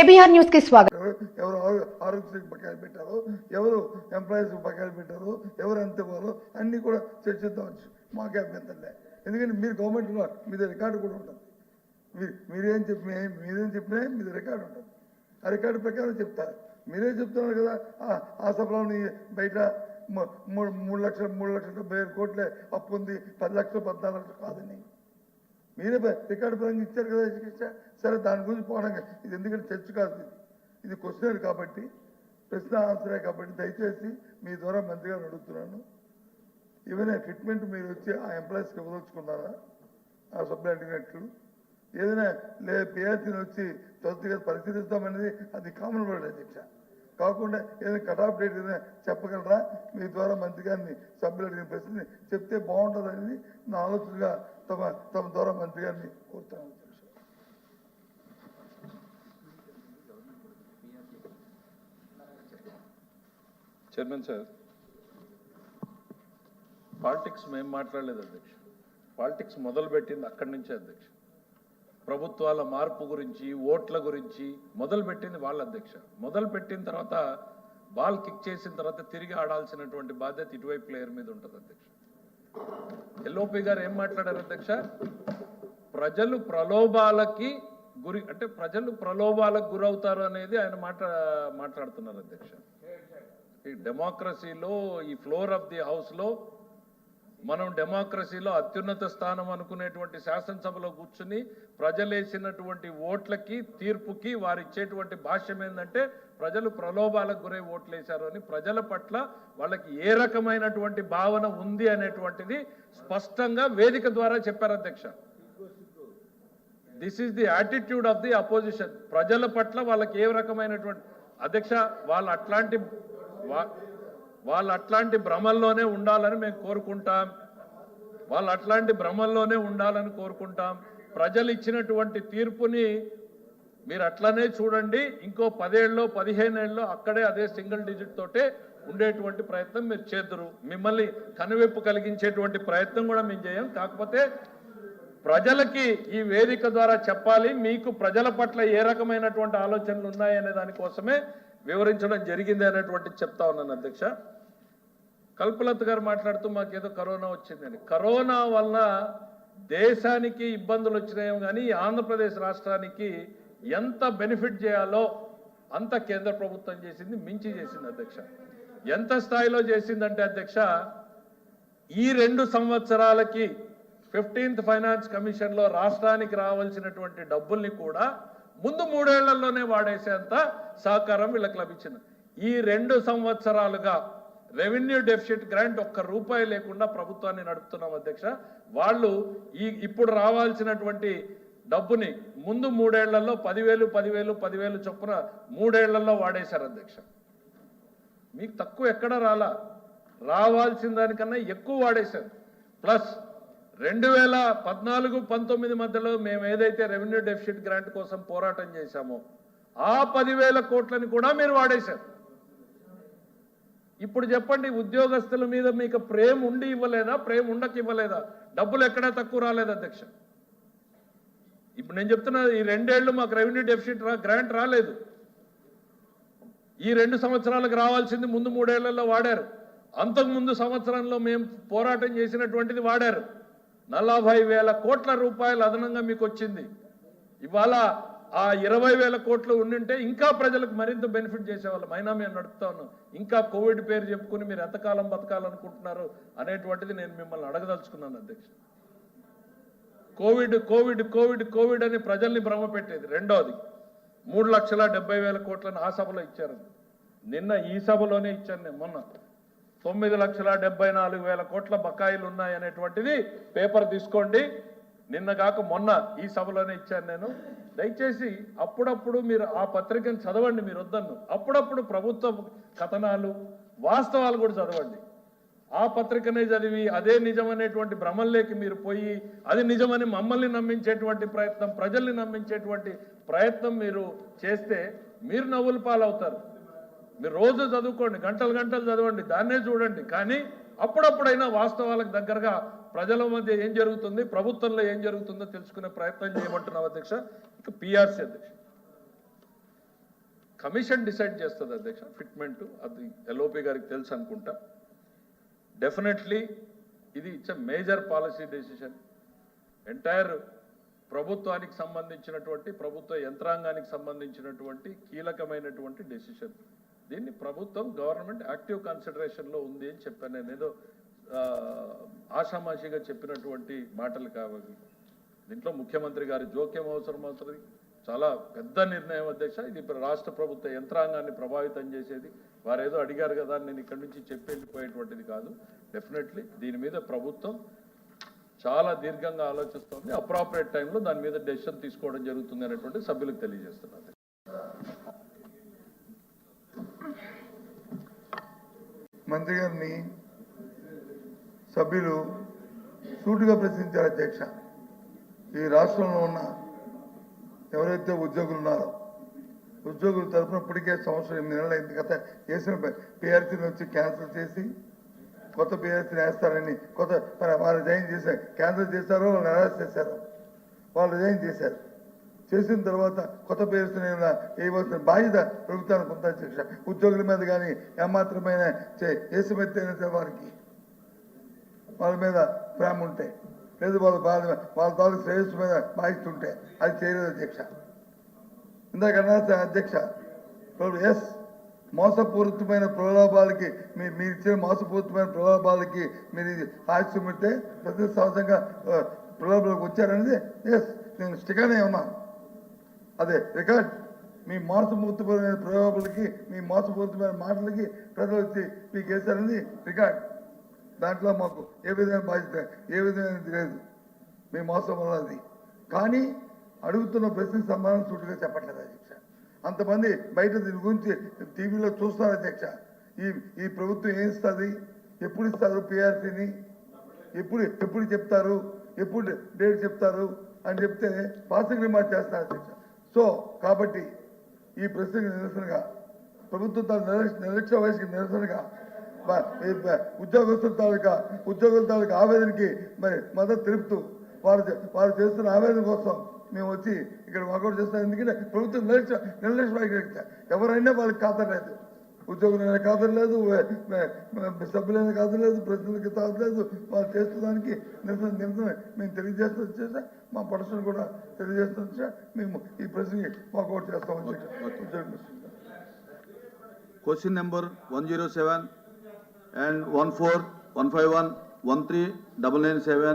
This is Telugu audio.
కేబీఆర్ న్యూస్కి స్వాగతం. ఎవరు ఎవరు ఆరో- ఆరోగ్యశ్రీకి బకాయిలు పెట్టారు? ఎవరు ఎంప్లాయీస్ బకాయిలు పెట్టారు? ఎవరు ఎంత ఇవ్వాలో అన్నీ కూడా చర్చిద్దామని మాకే అభ్యంతరలే ఎందుకంటే మీరు గవర్నమెంట్ ఉన్నారు మీద రికార్డు కూడా ఉంటుంది. మీరు మీరేం చెప్పి మీరేం చెప్పినా మీద రికార్డు ఉంటుంది. ఆ రికార్డు ప్రకారం చెప్తారు. మీరే చెప్తున్నారు కదా ఆ- సభలోని బయట మూడు మూడు లక్షల మూడు లక్షల డెబ్బై కోట్లే అప్పు ఉంది పది లక్షలు పద్నాలుగు లక్షలు కాదని. మీరే రికార్డు పరంగా ఇచ్చారు కదా చికిత్స సరే దాని గురించి పోవడం ఇది ఎందుకంటే చర్చ కాదు ఇది. క్వశ్చనర్ కాబట్టి ప్రశ్న ఆన్సరే కాబట్టి దయచేసి మీ ద్వారా మంత్రి గారు అడుగుతున్నాను ఏమైనా ఫిట్మెంట్ మీరు వచ్చి ఆ ఎంప్లాయీస్కి ఇవ్వదలుచుకున్నారా? ఆ సభ్యులు అడిగినట్లు. ఏదైనా లే పిఆర్సీని వచ్చి త్వరగా పరిశీలిస్తామనేది అది కామన్ వర్డ్ అధ్యక్ష. కాకుండా ఏదైనా కటాఫ్ డేట్ ఏదైనా చెప్పగలరా? మీ ద్వారా మంత్రి గారిని సభ్యులు అడిగిన ప్రశ్నని చెప్తే బాగుంటుందని నా ఆలోచనగా తమ తమ ద్వారా మంత్రి గారిని కోరుతాను చైర్మన్ సార్. పాలిటిక్స్ మేము మాట్లాడలేదు అధ్యక్ష. పాలిటిక్స్ మొదలుపెట్టింది అక్కడి నుంచే అధ్యక్ష. ప్రభుత్వాల మార్పు గురించి ఓట్ల గురించి మొదలుపెట్టింది వాళ్ళ అధ్యక్ష. మొదలుపెట్టిన తర్వాత బాల్ కిక్ చేసిన తర్వాత తిరిగి ఆడాల్సినటువంటి బాధ్యత ఇటువైపు ప్లేయర్ మీద ఉంటుంది అధ్యక్ష. ఎల్ఓపి గారు ఏం మాట్లాడారు అధ్యక్ష? ప్రజలు ప్రలోభాలకి గురి అంటే ప్రజలు ప్రలోభాలకు గురవుతారు అనేది ఆయన మాట మాట్లాడుతున్నారు అధ్యక్ష. ఈ డెమోక్రసీలో ఈ ఫ్లోర్ ఆఫ్ ది హౌస్లో మనం డెమోక్రసీలో అత్యున్నత స్థానం అనుకునేటువంటి శాసనసభలో కూర్చుని ప్రజలేసినటువంటి ఓట్లకి తీర్పుకి వారు ఇచ్చేటువంటి భాష్యం ఏంటంటే ప్రజలు ప్రలోభాలకు గురై ఓట్లు వేశారు అని ప్రజల పట్ల వాళ్ళకి ఏ రకమైనటువంటి భావన ఉంది అనేటువంటిది స్పష్టంగా వేదిక ద్వారా చెప్పారు అధ్యక్ష. This is the attitude of the opposition ప్రజల పట్ల వాళ్ళకి ఏ రకమైనటువంటి అధ్యక్ష వాళ్ళు అట్లాంటి వా- వాళ్ళు అట్లాంటి భ్రమల్లోనే ఉండాలని మేము కోరుకుంటాం. వాళ్ళు అట్లాంటి భ్రమల్లోనే ఉండాలని కోరుకుంటాం. ప్రజలు ఇచ్చినటువంటి తీర్పుని మీరు అట్లనే చూడండి. ఇంకో పదేళ్ళలో పదిహేనేళ్ళలో అక్కడే అదే సింగిల్ డిజిట్ తోటే ఉండేటువంటి ప్రయత్నం మీరు చేద్దరు. మిమ్మల్ని కనువిప్పు కలిగించేటువంటి ప్రయత్నం కూడా మేము చేయం. కాకపోతే ప్రజలకి ఈ వేదిక ద్వారా చెప్పాలి. మీకు ప్రజల పట్ల ఏ రకమైనటువంటి ఆలోచనలు ఉన్నాయనే దానికోసమే వివరించడం జరిగింది అనేటువంటి చెప్తా ఉన్నాను అధ్యక్ష. కల్పలత్ గారు మాట్లాడుతూ మాకేదో కరోనా వచ్చిందని కరోనా వల్ల దేశానికి ఇబ్బందులు వచ్చినాయో కానీ ఆంధ్రప్రదేశ్ రాష్ట్రానికి ఎంత బెనిఫిట్ చేయాలో అంత కేంద్ర ప్రభుత్వం చేసింది మించి చేసింది అధ్యక్ష. ఎంత స్థాయిలో చేసిందంటే అధ్యక్ష ఈ రెండు సంవత్సరాలకి ఫిఫ్టీన్త్ ఫైనాన్స్ కమిషన్లో రాష్ట్రానికి రావాల్సినటువంటి డబ్బుల్ని కూడా ముందు మూడేళ్ళలోనే వాడేసేంత సహకారం వీళ్ళకి లభించింది. ఈ రెండు సంవత్సరాలుగా రెవెన్యూ డెఫిసిట్ గ్రాంట్ ఒక్క రూపాయి లేకుండా ప్రభుత్వాన్ని నడుపుతున్నాం అధ్యక్ష. వాళ్ళు ఈ ఇప్పుడు రావాల్సినటువంటి డబ్బుని ముందు మూడేళ్ళలో పదివేలు పదివేలు పదివేలు చొప్పున మూడేళ్ళలో వాడేశారు అధ్యక్ష. మీకు తక్కువ ఎక్కడ రాలా? రావాల్సిన దానికన్నా ఎక్కువ వాడేశారు. ప్లస్ రెండు వేల పద్నాలుగు పంతొమ్మిది మధ్యలో మేము ఏదైతే రెవెన్యూ డెఫిసిట్ గ్రాంట్ కోసం పోరాటం చేశామో ఆ పదివేల కోట్లని కూడా మీరు వాడేశారు. ఇప్పుడు చెప్పండి ఉద్యోగస్తుల మీద మీకు ప్రేమ ఉండి ఇవ్వలేదా? ప్రేమ ఉండక ఇవ్వలేదా? డబ్బులు ఎక్కడా తక్కువ రాలేదు అధ్యక్ష. ఇప్పుడు నేను చెప్తున్నా ఈ రెండేళ్ళు మాకు రెవెన్యూ డెఫిసిట్ రా గ్రాంట్ రాలేదు. ఈ రెండు సంవత్సరాలకు రావాల్సింది ముందు మూడేళ్ళలో వాడారు. అంతకు ముందు సంవత్సరంలో మేము పోరాటం చేసినటువంటిది వాడారు. నలభై వేల కోట్ల రూపాయలు అదనంగా మీకు వచ్చింది ఇవాళ ఆ ఇరవై వేల కోట్లు ఉండింటే ఇంకా ప్రజలకు మరింత బెనిఫిట్ చేసేవాళ్ళం. అయినా మేము నడుపుతా ఉన్నాం. ఇంకా కోవిడ్ పేరు చెప్పుకుని మీరు ఎంతకాలం బతకాలనుకుంటున్నారు అనేటువంటిది నేను మిమ్మల్ని అడగదలుచుకున్నాను అధ్యక్ష. కోవిడ్ కోవిడ్ కోవిడ్ కోవిడ్ అని ప్రజల్ని భ్రమ పెట్టేది. రెండోది మూడు లక్షల డెబ్బై వేల కోట్లను ఆ సభలో ఇచ్చారు. నిన్న ఈ సభలోనే ఇచ్చాను నేను మొన్న. తొమ్మిది లక్షల డెబ్బై నాలుగు వేల కోట్ల బకాయిలు ఉన్నాయనేటువంటిది పేపర్ తీసుకోండి. నిన్న కాక మొన్న ఈ సభలోనే ఇచ్చాను నేను. దయచేసి అప్పుడప్పుడు మీరు ఆ పత్రికను చదవండి మీరు వద్దన్ను. అప్పుడప్పుడు ప్రభుత్వ కథనాలు వాస్తవాలు కూడా చదవండి. ఆ పత్రికనే చదివి అదే నిజమనేటువంటి భ్రమల్లోకి మీరు పోయి అది నిజమని మమ్మల్ని నమ్మించేటువంటి ప్రయత్నం ప్రజల్ని నమ్మించేటువంటి ప్రయత్నం మీరు చేస్తే మీరు నవ్వుల పాలవుతారు. మీరు రోజు చదువుకోండి గంటలు గంటలు చదవండి దాన్నే చూడండి. కానీ అప్పుడప్పుడైనా వాస్తవాలకు దగ్గరగా ప్రజల మధ్య ఏం జరుగుతుంది ప్రభుత్వంలో ఏం జరుగుతుందో తెలుసుకునే ప్రయత్నం చేయమంటున్నాం అధ్యక్ష. ఇక పిఆర్సీ అధ్యక్ష. కమిషన్ డిసైడ్ చేస్తుంది అధ్యక్ష. ఫిట్మెంట్ అది ఎల్ఓపి గారికి తెలుసు అనుకుంటా. డెఫినెట్లీ ఇది it's major policy decision. Entire ప్రభుత్వానికి సంబంధించినటువంటి ప్రభుత్వ యంత్రాంగానికి సంబంధించినటువంటి కీలకమైనటువంటి డెసిషన్. దీన్ని ప్రభుత్వం గవర్నమెంట్ యాక్టివ్ కన్సిడరేషన్లో ఉంది అని చెప్పాను. నేను ఏదో ఆషామాషిగా చెప్పినటువంటి మాటలు కావాలి. దీంట్లో ముఖ్యమంత్రి గారి జోక్యం అవసరం అవుతుంది. చాలా పెద్ద నిర్ణయం అధ్యక్ష. ఇది ఇప్పుడు రాష్ట్ర ప్రభుత్వ యంత్రాంగాన్ని ప్రభావితం చేసేది. వారేదో అడిగారు కదా అని నేను ఇక్కడి నుంచి చెప్పెళ్ళిపోయేటువంటిది కాదు. డెఫినెట్లీ దీని మీద ప్రభుత్వం చాలా దీర్ఘంగా ఆలోచిస్తుంది. అప్రాపరేట్ టైంలో దాని మీద డెసిషన్ తీసుకోవడం జరుగుతుంది అనేటువంటి సభ్యులకు తెలియజేస్తున్నారు మంత్రి గారిని సభ్యులు సూటిగా ప్రశ్నించారు అధ్యక్ష. ఈ రాష్ట్రంలో ఉన్న ఎవరైతే ఉద్యోగులు ఉన్నారో ఉద్యోగుల తరఫున ఇప్పటికే సంవత్సరం ఎనిమిది నెలలు అయింది. గత చేసిన పిఆర్సీని వచ్చి క్యాన్సిల్ చేసి కొత్త పిఆర్సీని వేస్తారని కొత్త వాళ్ళు జాయిన్ చేశారు క్యాన్సిల్ చేశారో వాళ్ళు నిరాశ చేశారు వాళ్ళు జాయిన్ చేశారు. చేసిన తర్వాత కొత్త పిఆర్సీని వేయవలసిన బాధ్యత ప్రభుత్వానికి ఉంది అధ్యక్ష ఉద్యోగుల మీద కానీ ఏమాత్రమైన వేసిమెత్తైన వారికి వాళ్ళ మీద ప్రేమ ఉంటే లేదు వాళ్ళ బాధ వాళ్ళ తాలూకు శ్రేయస్సు మీద బాధిస్తుంటే ఉంటే అది చేయలేదు అధ్యక్ష ఇందాక అన్నారు అధ్యక్ష ఎస్ మోసపూరితమైన ప్రలోభాలకి మీరు మీరు ఇచ్చిన మోసపూరితమైన ప్రలోభాలకి మీరు ఇది హాస్యం ఇస్తే ప్రతి సహజంగా ప్రలోభాలకు వచ్చారనేది ఎస్ నేను స్టికానే ఉన్నాను అదే రికార్డ్. మీ మోసపూరితమైన ప్రయోగాలకి మీ మోసపూరితమైన మాటలకి ప్రజలు వచ్చి మీకు వేశారని రికార్డ్. దాంట్లో మాకు ఏ విధమైన బాధ్యత ఏ విధమైనది లేదు. మీ మోసం వల్ల అది. కానీ అడుగుతున్న ప్రశ్నకు సమాధానం సూటిగా చెప్పట్లేదు అధ్యక్ష. అంతమంది బయట దీని గురించి టీవీలో చూస్తారు అధ్యక్ష. ఈ ఈ ప్రభుత్వం ఏం ఇస్తుంది? ఎప్పుడు ఇస్తారు పిఆర్సీని? ఎప్పుడు ఎప్పుడు చెప్తారు? ఎప్పుడు డేట్ చెప్తారు? అని చెప్తే పాసింగ్ రిమార్క్ చేస్తారు అధ్యక్ష. సో కాబట్టి ఈ ప్రశ్నకు నిరసనగా ప్రభుత్వం తన నిర్లక్ష్య వయసుకి నిరసనగా ఉద్యోగస్తుల తాలూకా ఉద్యోగుల తాలూకా ఆవేదనకి మరి మద్దతు తెలుపుతూ వారు వారు చేస్తున్న ఆవేదన కోసం మేము వచ్చి ఇక్కడ వర్కౌట్ చేస్తాం ఎందుకంటే ప్రభుత్వం నిర్లక్ష్య నిర్లక్ష్య ఎవరైనా వాళ్ళకి ఖాతరు ఉద్యోగులైనా ఖాతరు లేదు సభ్యులైనా ఖాతరు లేదు ప్రజలకు ఖాతరు లేదు. వాళ్ళు చేస్తున్నదానికి నిరసన నిరసన మేము తెలియజేస్తూ వచ్చేసా. మా పర్సన్ కూడా తెలియజేస్తూ వచ్చా. మేము ఈ ప్రశ్నకి వర్కౌట్ చేస్తాం వచ్చి Question number one zero seven and one four, one five one, one three, double nine seven,